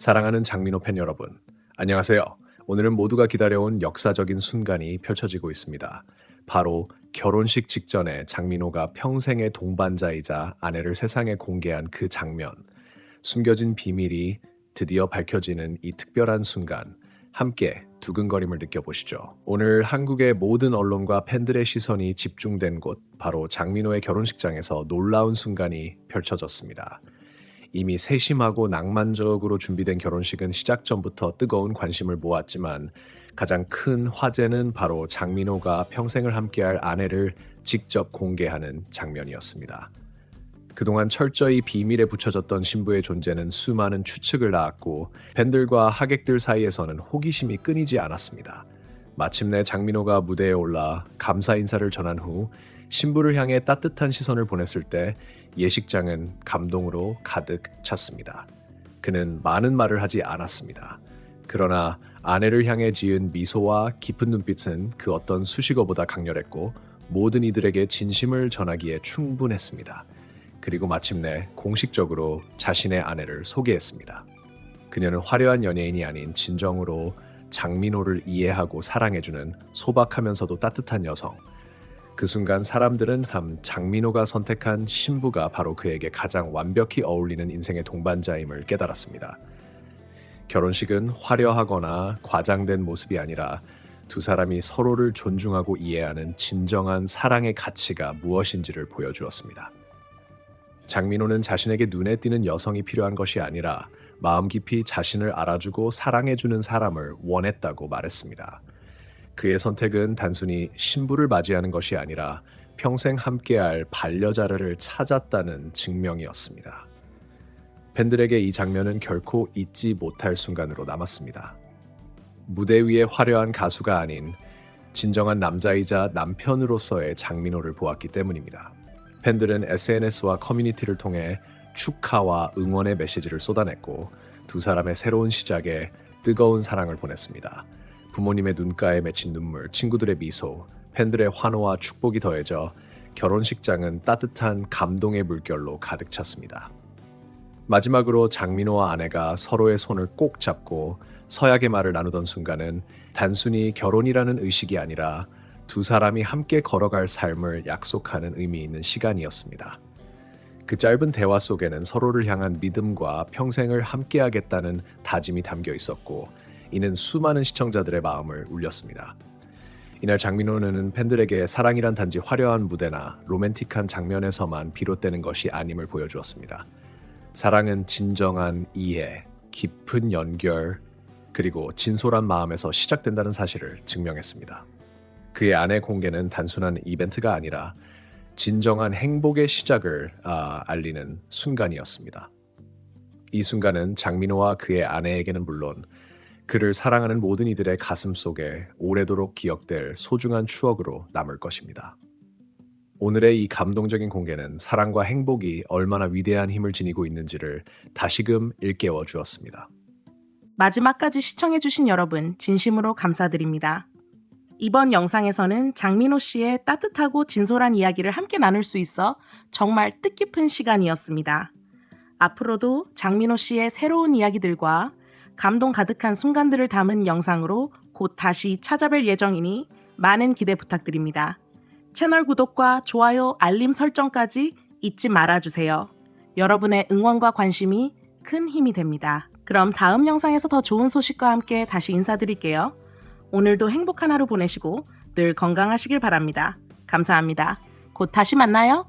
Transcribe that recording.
사랑하는 장민호 팬 여러분, 안녕하세요. 오늘은 모두가 기다려온 역사적인 순간이 펼쳐지고 있습니다. 바로 결혼식 직전에 장민호가 평생의 동반자이자 아내를 세상에 공개한 그 장면. 숨겨진 비밀이 드디어 밝혀지는 이 특별한 순간. 함께 두근거림을 느껴보시죠. 오늘 한국의 모든 언론과 팬들의 시선이 집중된 곳, 바로 장민호의 결혼식장에서 놀라운 순간이 펼쳐졌습니다. 이미 세심하고 낭만적으로 준비된 결혼식은 시작 전부터 뜨거운 관심을 모았지만 가장 큰 화제는 바로 장민호가 평생을 함께할 아내를 직접 공개하는 장면이었습니다. 그동안 철저히 비밀에 붙여졌던 신부의 존재는 수많은 추측을 낳았고 팬들과 하객들 사이에서는 호기심이 끊이지 않았습니다. 마침내 장민호가 무대에 올라 감사 인사를 전한 후 신부를 향해 따뜻한 시선을 보냈을 때 예식장은 감동으로 가득 찼습니다. 그는 많은 말을 하지 않았습니다. 그러나 아내를 향해 지은 미소와 깊은 눈빛은 그 어떤 수식어보다 강렬했고 모든 이들에게 진심을 전하기에 충분했습니다. 그리고 마침내 공식적으로 자신의 아내를 소개했습니다. 그녀는 화려한 연예인이 아닌 진정으로 장민호를 이해하고 사랑해주는 소박하면서도 따뜻한 여성. 그 순간 사람들은 참 장민호가 선택한 신부가 바로 그에게 가장 완벽히 어울리는 인생의 동반자임을 깨달았습니다. 결혼식은 화려하거나 과장된 모습이 아니라 두 사람이 서로를 존중하고 이해하는 진정한 사랑의 가치가 무엇인지를 보여주었습니다. 장민호는 자신에게 눈에 띄는 여성이 필요한 것이 아니라 마음 깊이 자신을 알아주고 사랑해주는 사람을 원했다고 말했습니다. 그의 선택은 단순히 신부를 맞이하는 것이 아니라 평생 함께할 반려자를 찾았다는 증명이었습니다. 팬들에게 이 장면은 결코 잊지 못할 순간으로 남았습니다. 무대 위의 화려한 가수가 아닌 진정한 남자이자 남편으로서의 장민호를 보았기 때문입니다. 팬들은 SNS와 커뮤니티를 통해 축하와 응원의 메시지를 쏟아냈고 두 사람의 새로운 시작에 뜨거운 사랑을 보냈습니다. 부모님의 눈가에 맺힌 눈물, 친구들의 미소, 팬들의 환호와 축복이 더해져 결혼식장은 따뜻한 감동의 물결로 가득 찼습니다. 마지막으로 장민호와 아내가 서로의 손을 꼭 잡고 서약의 말을 나누던 순간은 단순히 결혼이라는 의식이 아니라 두 사람이 함께 걸어갈 삶을 약속하는 의미 있는 시간이었습니다. 그 짧은 대화 속에는 서로를 향한 믿음과 평생을 함께하겠다는 다짐이 담겨 있었고, 이는 수많은 시청자들의 마음을 울렸습니다. 이날 장민호는 팬들에게 사랑이란 단지 화려한 무대나 로맨틱한 장면에서만 비롯되는 것이 아님을 보여주었습니다. 사랑은 진정한 이해, 깊은 연결, 그리고 진솔한 마음에서 시작된다는 사실을 증명했습니다. 그의 아내 공개는 단순한 이벤트가 아니라 진정한 행복의 시작을 아, 알리는 순간이었습니다. 이 순간은 장민호와 그의 아내에게는 물론 그를 사랑하는 모든 이들의 가슴 속에 오래도록 기억될 소중한 추억으로 남을 것입니다. 오늘의 이 감동적인 공개는 사랑과 행복이 얼마나 위대한 힘을 지니고 있는지를 다시금 일깨워 주었습니다. 마지막까지 시청해주신 여러분, 진심으로 감사드립니다. 이번 영상에서는 장민호 씨의 따뜻하고 진솔한 이야기를 함께 나눌 수 있어 정말 뜻깊은 시간이었습니다. 앞으로도 장민호 씨의 새로운 이야기들과 감동 가득한 순간들을 담은 영상으로 곧 다시 찾아뵐 예정이니 많은 기대 부탁드립니다. 채널 구독과 좋아요, 알림 설정까지 잊지 말아주세요. 여러분의 응원과 관심이 큰 힘이 됩니다. 그럼 다음 영상에서 더 좋은 소식과 함께 다시 인사드릴게요. 오늘도 행복한 하루 보내시고 늘 건강하시길 바랍니다. 감사합니다. 곧 다시 만나요.